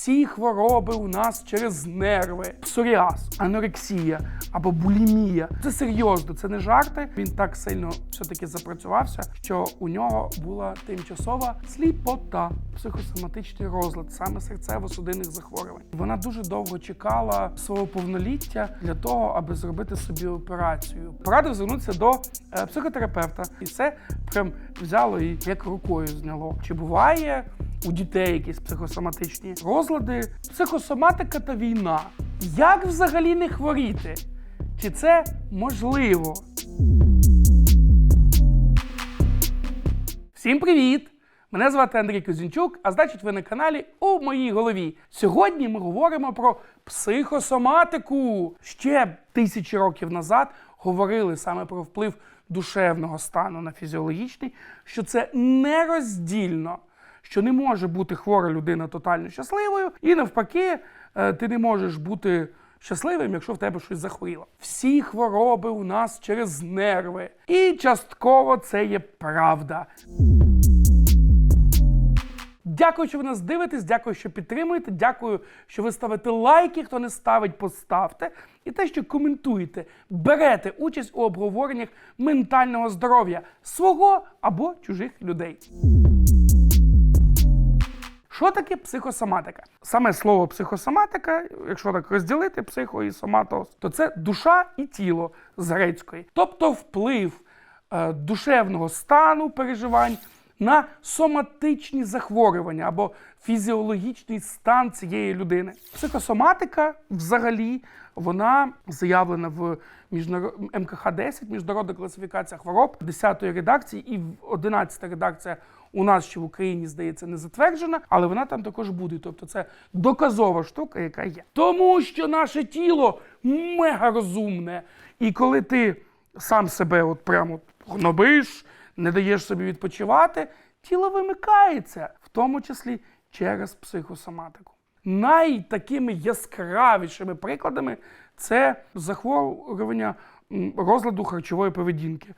Всі хвороби у нас через нерви, псоріаз, анорексія або булімія. Це серйозно, це не жарти. Він так сильно все-таки запрацювався, що у нього була тимчасова сліпота, психосоматичний розлад, саме серцево-судинних захворювань. Вона дуже довго чекала свого повноліття для того, аби зробити собі операцію. Порадив звернутися до е, психотерапевта, і це прям взяло і як рукою зняло. Чи буває у дітей якісь психосоматичні розлади? Психосоматика та війна. Як взагалі не хворіти? Чи це можливо? Всім привіт! Мене звати Андрій Козінчук, а значить, ви на каналі у моїй голові. Сьогодні ми говоримо про психосоматику. Ще тисячі років назад говорили саме про вплив душевного стану на фізіологічний, що це нероздільно, що не може бути хвора людина тотально щасливою, і навпаки, е, ти не можеш бути щасливим, якщо в тебе щось захворіло. Всі хвороби у нас через нерви. І частково це є правда. Дякую, що ви нас дивитесь, дякую, що підтримуєте. Дякую, що ви ставите лайки. Хто не ставить, поставте. І те, що коментуєте, берете участь у обговореннях ментального здоров'я свого або чужих людей. Що таке психосоматика? Саме слово психосоматика, якщо так розділити психо і соматос, то це душа і тіло з грецької, тобто вплив е, душевного стану переживань на соматичні захворювання або фізіологічний стан цієї людини. Психосоматика взагалі вона заявлена в міжнарод... МКХ-10, міжнародна класифікація хвороб 10-ї редакції, і 11-та редакція у нас ще в Україні, здається, не затверджена, але вона там також буде. Тобто це доказова штука, яка є. Тому що наше тіло мега розумне. І коли ти сам себе от прямо гнобиш, не даєш собі відпочивати, тіло вимикається, в тому числі через психосоматику. Найтакими яскравішими прикладами це захворювання розладу харчової поведінки.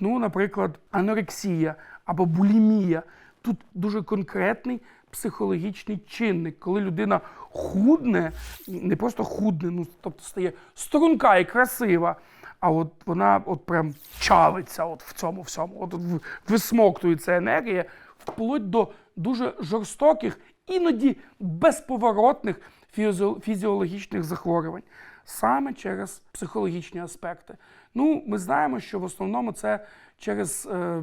Ну, наприклад, анорексія або булімія. Тут дуже конкретний психологічний чинник, коли людина худне, не просто худне, ну тобто стає струнка і красива, а от вона от прям чавиться от в цьому всьому, от висмоктується енергія, вплоть до дуже жорстоких, іноді безповоротних фізіологічних захворювань, саме через психологічні аспекти. Ну, ми знаємо, що в основному це через е,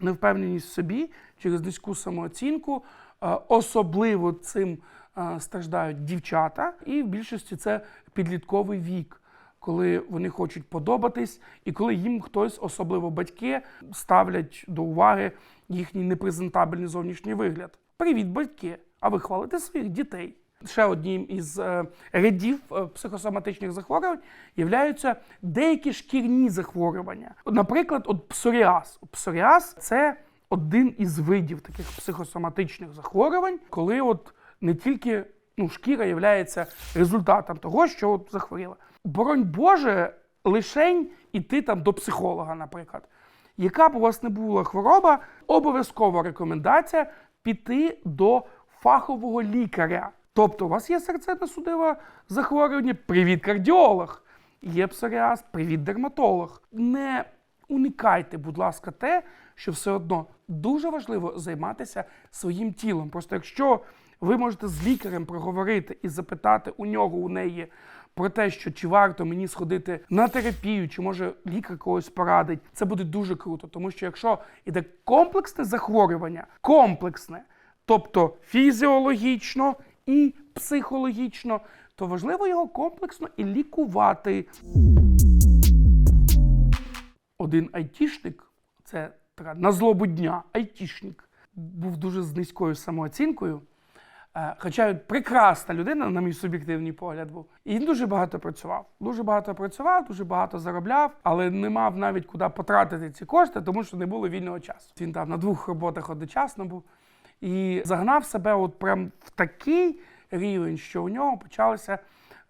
невпевненість в собі, через низьку самооцінку. Е, Особливо цим е, страждають дівчата, і в більшості це підлітковий вік, коли вони хочуть подобатись, і коли їм хтось, особливо батьки, ставлять до уваги їхній непрезентабельний зовнішній вигляд. Привіт, батьки! А ви хвалите своїх дітей? Ще одним із е, рядів е, психосоматичних захворювань являються деякі шкірні захворювання. Наприклад, от псоріаз. Псоріаз це один із видів таких психосоматичних захворювань, коли от не тільки ну, шкіра є результатом того, що от захворіла. Боронь Боже, лишень іти там до психолога, наприклад. Яка б у вас не була хвороба, обов'язкова рекомендація піти до фахового лікаря. Тобто, у вас є серцево-судове захворювання, привіт, кардіолог. Є псоріаз, привіт, дерматолог. Не уникайте, будь ласка, те, що все одно дуже важливо займатися своїм тілом. Просто якщо ви можете з лікарем проговорити і запитати у нього, у неї про те, що чи варто мені сходити на терапію, чи може лікар когось порадить, це буде дуже круто. Тому що якщо іде комплексне захворювання, комплексне, тобто фізіологічно і психологічно, то важливо його комплексно і лікувати. Один айтішник, це така на злобу дня, айтішник, був дуже з низькою самооцінкою. Е, Хоча прекрасна людина, на мій суб'єктивний погляд був. І він дуже багато працював. Дуже багато працював, дуже багато заробляв, але не мав навіть куди потратити ці кошти, тому що не було вільного часу. Він там на двох роботах одночасно був і загнав себе от прям в такий рівень, що у нього почалися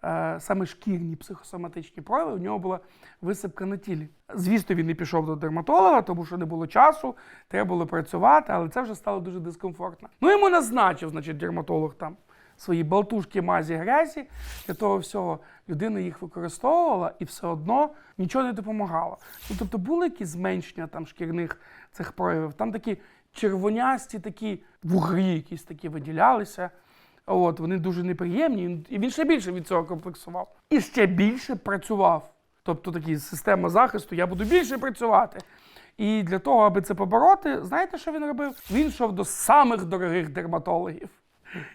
е, саме шкірні психосоматичні прояви. У нього була висипка на тілі. Звісно, він не пішов до дерматолога, тому що не було часу, треба було працювати, але це вже стало дуже дискомфортно. Ну йому назначив, значить, дерматолог там свої болтушки, мазі, грязі. Для того всього людина їх використовувала і все одно нічого не допомагало. Ну, тобто були якісь зменшення там шкірних цих проявів, там такі червонясті, такі вугрі якісь такі виділялися. От, вони дуже неприємні, і він ще більше від цього комплексував. І ще більше працював. Тобто такі система захисту, я буду більше працювати. І для того, аби це побороти, знаєте, що він робив? Він йшов до самих дорогих дерматологів.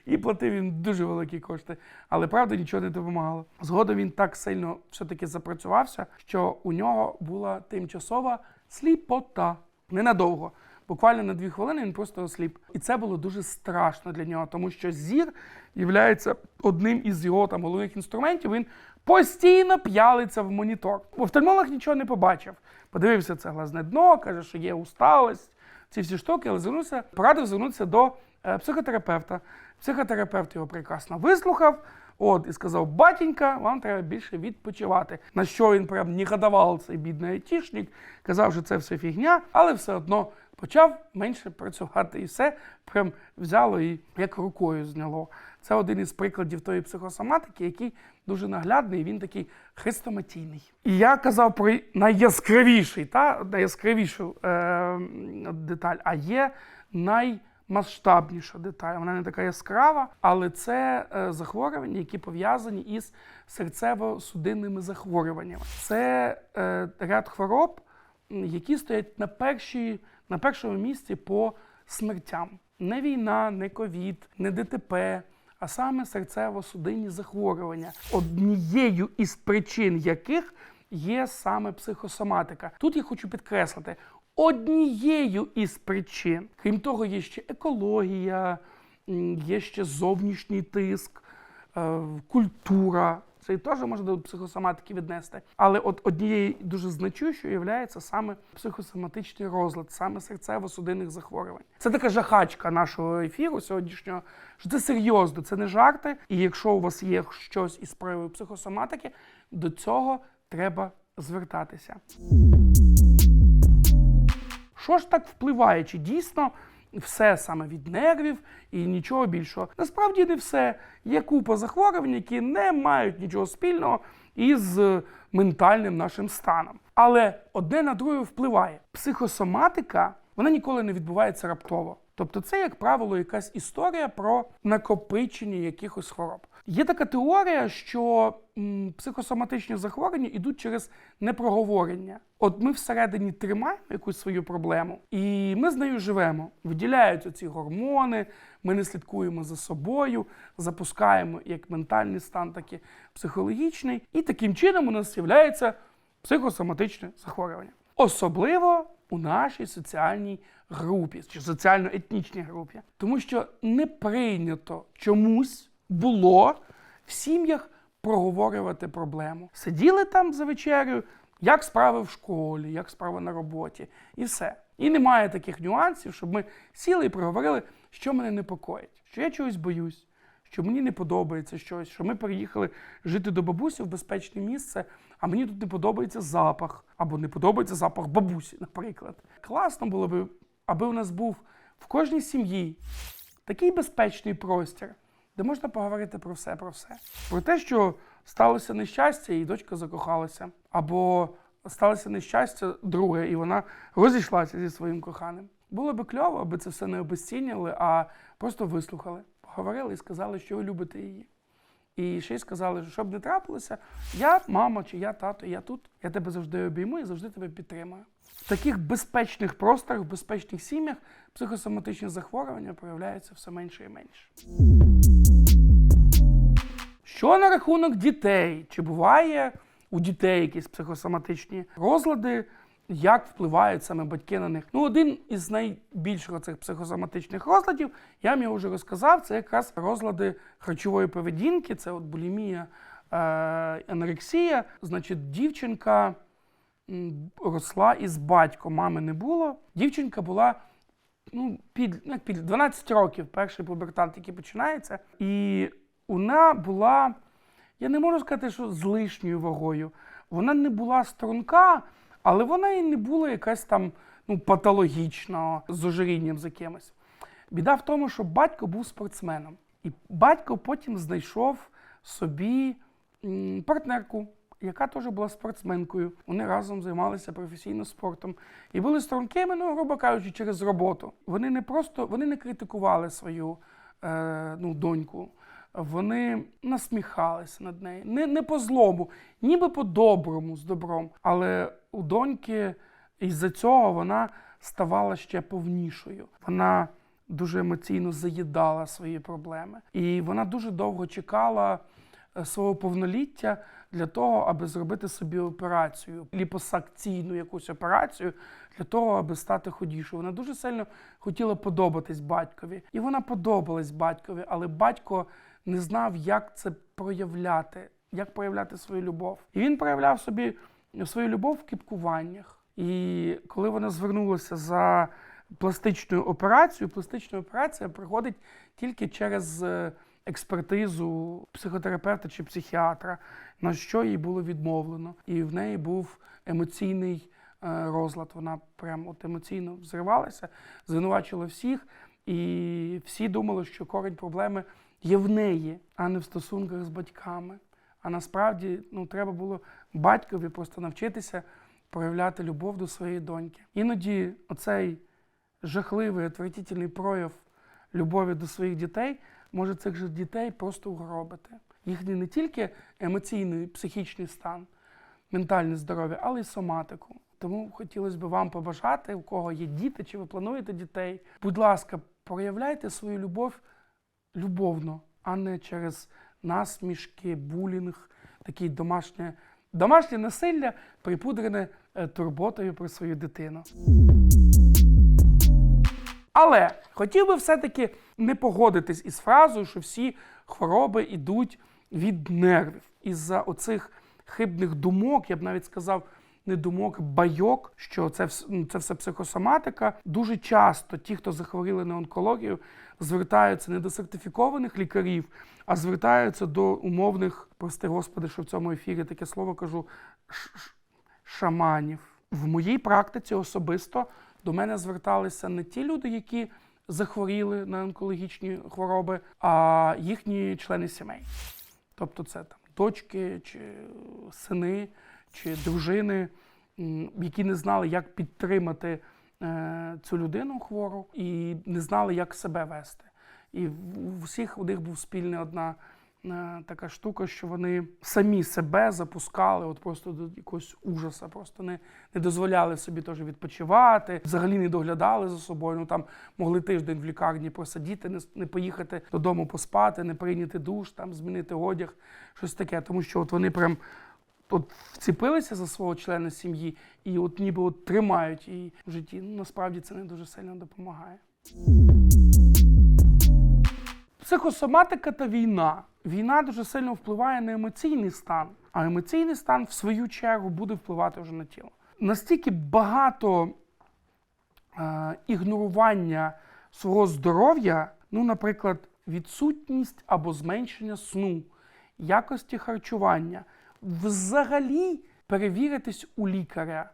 І платив їм дуже великі кошти. Але правда нічого не допомагало. Згодом він так сильно все-таки запрацювався, що у нього була тимчасова сліпота. Ненадовго. Буквально на дві хвилини він просто осліп. І це було дуже страшно для нього, тому що зір є одним із його там головних інструментів. Він постійно п'ялиться в монітор. Офтальмолог нічого не побачив. Подивився це глазне дно, каже, що є усталость, ці всі штуки, але звернувся, порадив звернутися до е, психотерапевта. Психотерапевт його прекрасно вислухав. От і сказав: батінька, вам треба більше відпочивати. На що він прям негодував цей бідний айтішник, казав, що це все фігня, але все одно почав менше працювати, і все прям взяло і як рукою зняло. Це один із прикладів тої психосоматики, який дуже наглядний, він такий хрестоматійний. І я казав про найяскравіший, та найяскравішу е, деталь, а є наймасштабніша деталь. Вона не така яскрава, але це е, захворювання, які пов'язані із серцево-судинними захворюваннями. Це е, ряд хвороб, які стоять на першій, на першому місці по смертям. Не війна, не ковід, не ДТП, а саме серцево-судинні захворювання, однією із причин яких є саме психосоматика. Тут я хочу підкреслити. Однією із причин, крім того, є ще екологія, є ще зовнішній тиск, е, культура. Це теж можна до психосоматики віднести. Але от однією дуже значущою є саме психосоматичний розлад, саме серцево-судинних захворювань. Це така жахачка нашого ефіру сьогоднішнього, що це серйозно, це не жарти. І якщо у вас є щось із проявою психосоматики, до цього треба звертатися. Що ж так впливає? Чи дійсно все саме від нервів і нічого більшого? Насправді не все. Є купа захворювань, які не мають нічого спільного із ментальним нашим станом. Але одне на друге впливає. Психосоматика вона ніколи не відбувається раптово. Тобто, це, як правило, якась історія про накопичення якихось хвороб. Є така теорія, що психосоматичні захворювання йдуть через непроговорення. От ми всередині тримаємо якусь свою проблему, і ми з нею живемо. Виділяються ці гормони, ми не слідкуємо за собою, запускаємо як ментальний стан, так і психологічний. І таким чином у нас з'являється психосоматичне захворювання. Особливо у нашій соціальній групі чи соціально-етнічній групі, тому що не прийнято чомусь було в сім'ях проговорювати проблему. Сиділи там за вечерею, як справи в школі, як справи на роботі, і все. І немає таких нюансів, щоб ми сіли і проговорили, що мене непокоїть, що я чогось боюсь, що мені не подобається щось, що ми переїхали жити до бабусі в безпечне місце, а мені тут не подобається запах, або не подобається запах бабусі, наприклад. Класно було б, аби у нас був в кожній сім'ї такий безпечний простір, де можна поговорити про все, про все. Про те, що сталося нещастя, і дочка закохалася, або сталося нещастя друге, і вона розійшлася зі своїм коханим. Було би кльово, аби це все не обезцінювали, а просто вислухали, поговорили і сказали, що ви любите її. І ще й сказали, що щоб не трапилося, я мама чи я тато, я тут, я тебе завжди обійму і завжди тебе підтримую. В таких безпечних просторах, в безпечних сім'ях психосоматичні захворювання проявляються все менше і менше. Що на рахунок дітей? Чи буває у дітей якісь психосоматичні розлади? Як впливають саме батьки на них? Ну, один із найбільших цих психосоматичних розладів, я вам його вже розказав, це якраз розлади харчової поведінки, це от булімія, е, анорексія. Значить, дівчинка росла із батьком, мами не було. Дівчинка була ну, під, під 12 років, перший пубертат, який починається. І вона була, я не можу сказати, що з лишньою вагою. Вона не була струнка, але вона і не була якась там ну, патологічна з ожирінням з якимось. Біда в тому, що батько був спортсменом. І батько потім знайшов собі партнерку, яка теж була спортсменкою. Вони разом займалися професійно спортом і були стрункими, ну, грубо кажучи, через роботу. Вони не просто вони не критикували свою е, ну, доньку. Вони насміхалися над нею. Не, не по злому, ніби по-доброму, з добром. Але у доньки із-за цього вона ставала ще повнішою. Вона дуже емоційно заїдала свої проблеми. І вона дуже довго чекала е, свого повноліття для того, аби зробити собі операцію, ліпосакційну якусь операцію, для того, аби стати худішою. Вона дуже сильно хотіла подобатись батькові. І вона подобалась батькові, але батько не знав, як це проявляти, як проявляти свою любов. І він проявляв собі свою любов в кіпкуваннях. І коли вона звернулася за пластичною операцією, пластична операція проходить тільки через е, експертизу психотерапевта чи психіатра, на що їй було відмовлено. І в неї був емоційний е, розлад. Вона прям от емоційно взривалася, звинувачила всіх, і всі думали, що корень проблеми є в неї, а не в стосунках з батьками. А насправді ну, треба було батькові просто навчитися проявляти любов до своєї доньки. Іноді оцей жахливий, отвратительний прояв любові до своїх дітей може цих же дітей просто угробити. Їхній не тільки емоційний, психічний стан, ментальне здоров'я, але й соматику. Тому хотілося б вам побажати, у кого є діти, чи ви плануєте дітей. Будь ласка, проявляйте свою любов любовно, а не через насмішки, булінг, такий домашнє, домашнє насилля, припудрене е, турботою про свою дитину. Але хотів би все-таки не погодитись із фразою, що всі хвороби йдуть від нервів. Із-за оцих хибних думок, я б навіть сказав, не думок, байок, що це, ну, це все психосоматика. Дуже часто ті, хто захворіли на онкологію, звертаються не до сертифікованих лікарів, а звертаються до умовних, прости господи, що в цьому ефірі таке слово кажу, шаманів. В моїй практиці особисто до мене зверталися не ті люди, які захворіли на онкологічні хвороби, а їхні члени сімей. Тобто це там дочки чи сини, чи дружини, які не знали, як підтримати е, цю людину хвору, і не знали, як себе вести. І в у всіх у них був спільна одна е, така штука, що вони самі себе запускали от просто до якогось ужаса, просто не, не дозволяли собі теж відпочивати, взагалі не доглядали за собою. Ну там могли тиждень в лікарні просидіти, не, не поїхати додому поспати, не прийняти душ, там змінити одяг, щось таке. Тому що от вони прям от вціпилися за свого члена сім'ї і от ніби от тримають її в житті. Насправді це не дуже сильно допомагає. Психосоматика та війна. Війна дуже сильно впливає на емоційний стан, а емоційний стан, в свою чергу, буде впливати вже на тіло. Настільки багато е, ігнорування свого здоров'я, ну, наприклад, відсутність або зменшення сну, якості харчування, взагалі перевіритись у лікаря.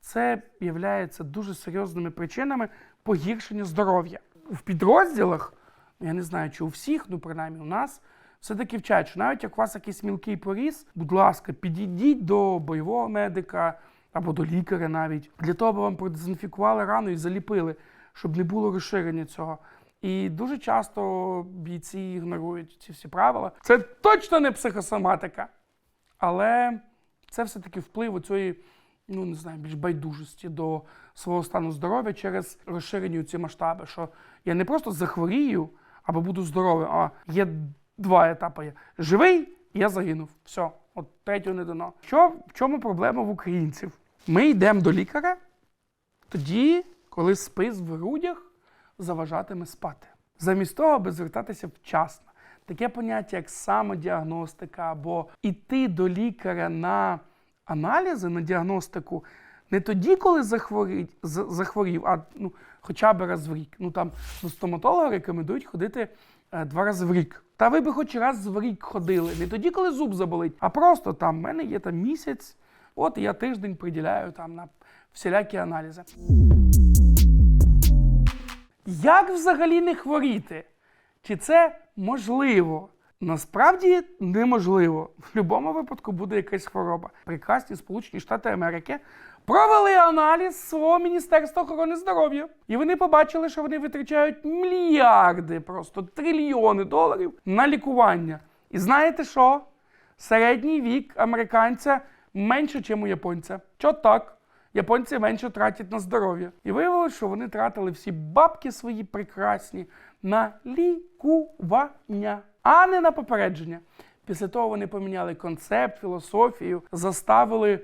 Це є дуже серйозними причинами погіршення здоров'я. В підрозділах, я не знаю, чи у всіх, ну принаймні у нас, все-таки вчать, що навіть як у вас якийсь мілкий поріз, будь ласка, підійдіть до бойового медика або до лікаря навіть, для того, аби вам продезінфікували рану і заліпили, щоб не було розширення цього. І дуже часто бійці ігнорують ці всі правила. Це точно не психосоматика. Але це все-таки вплив цієї, ну не знаю, більш байдужості до свого стану здоров'я через розширені ці масштаби. Що я не просто захворію або буду здоровим, а є два етапи. Живий, я загинув. Все, от третього не дано. Що в чому проблема в українців? Ми йдемо до лікаря тоді, коли спис в грудях заважатиме спати. Замість того, аби звертатися вчасно. Таке поняття, як самодіагностика, або йти до лікаря на аналізи, на діагностику, не тоді, коли захворів, а ну, хоча б раз в рік. Ну там до стоматолога рекомендують ходити е, два рази в рік. Та ви би хоч раз в рік ходили, не тоді, коли зуб заболить, а просто там в мене є там місяць, от я тиждень приділяю там на всілякі аналізи. Як взагалі не хворіти? Чи це можливо? Насправді неможливо. В будь-якому випадку буде якась хвороба. Прекрасні Сполучені Штати Америки провели аналіз свого Міністерства охорони здоров'я. І вони побачили, що вони витрачають мільярди, просто трильйони доларів на лікування. І знаєте що? Середній вік американця менше, ніж у японця. Чо так? Японці менше тратять на здоров'я. І виявилося, що вони тратили всі бабки свої прекрасні на лікування, а не на попередження. Після того вони поміняли концепт, філософію, заставили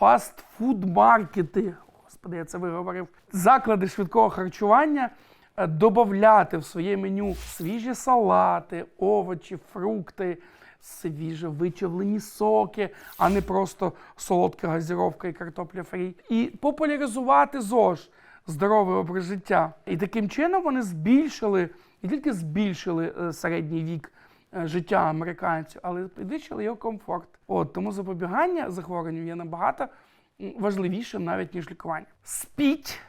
фастфуд-маркети. Господи, я це виговорив. Заклади швидкого харчування е, додавати в своє меню свіжі салати, овочі, фрукти, свіже вичавлені соки, а не просто солодка газіровка і картопля фрі. І популяризувати ЗОЖ здоровий образ життя. І таким чином вони збільшили, не тільки збільшили е, середній вік е, життя американців, але підвищили його комфорт. От тому запобігання захворюванню є набагато важливішим навіть ніж лікування. Спіть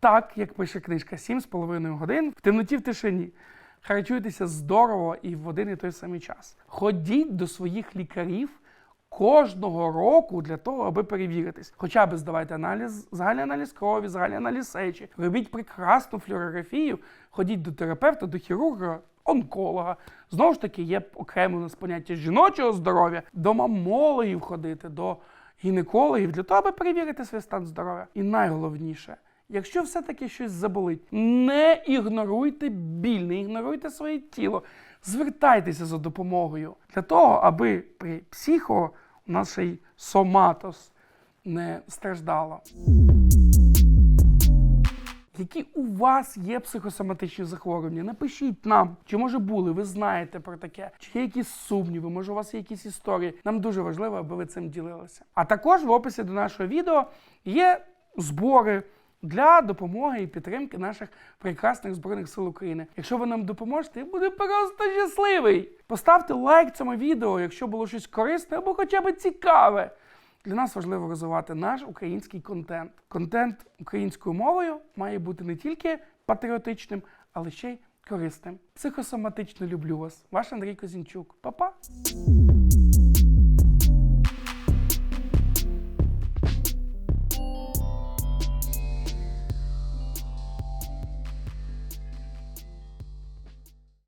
так, як пише книжка, 7,5 годин в темноті в тишині. Харчуйтеся здорово і в один і той самий час. Ходіть до своїх лікарів кожного року для того, аби перевіритись. Хоча б здавайте аналіз, загальний аналіз крові, загальний аналіз сечі, робіть прекрасну флюорографію, ходіть до терапевта, до хірурга, онколога. Знову ж таки, є окремо у нас поняття жіночого здоров'я, до мамологів ходити, до гінекологів для того, аби перевірити свій стан здоров'я. І найголовніше. Якщо все-таки щось заболить, не ігноруйте біль, не ігноруйте своє тіло. Звертайтеся за допомогою для того, аби при психо у нас ще й соматос не страждало. Які у вас є психосоматичні захворювання? Напишіть нам, чи може були, ви знаєте про таке, чи є якісь сумніви, може у вас є якісь історії. Нам дуже важливо, аби ви цим ділилися. А також в описі до нашого відео є збори для допомоги і підтримки наших прекрасних збройних сил України. Якщо ви нам допоможете, я буду просто щасливий. Поставте лайк цьому відео, якщо було щось корисне або хоча б цікаве. Для нас важливо розвивати наш український контент. Контент українською мовою має бути не тільки патріотичним, але ще й корисним. Психосоматично люблю вас. Ваш Андрій Козінчук. Па-па!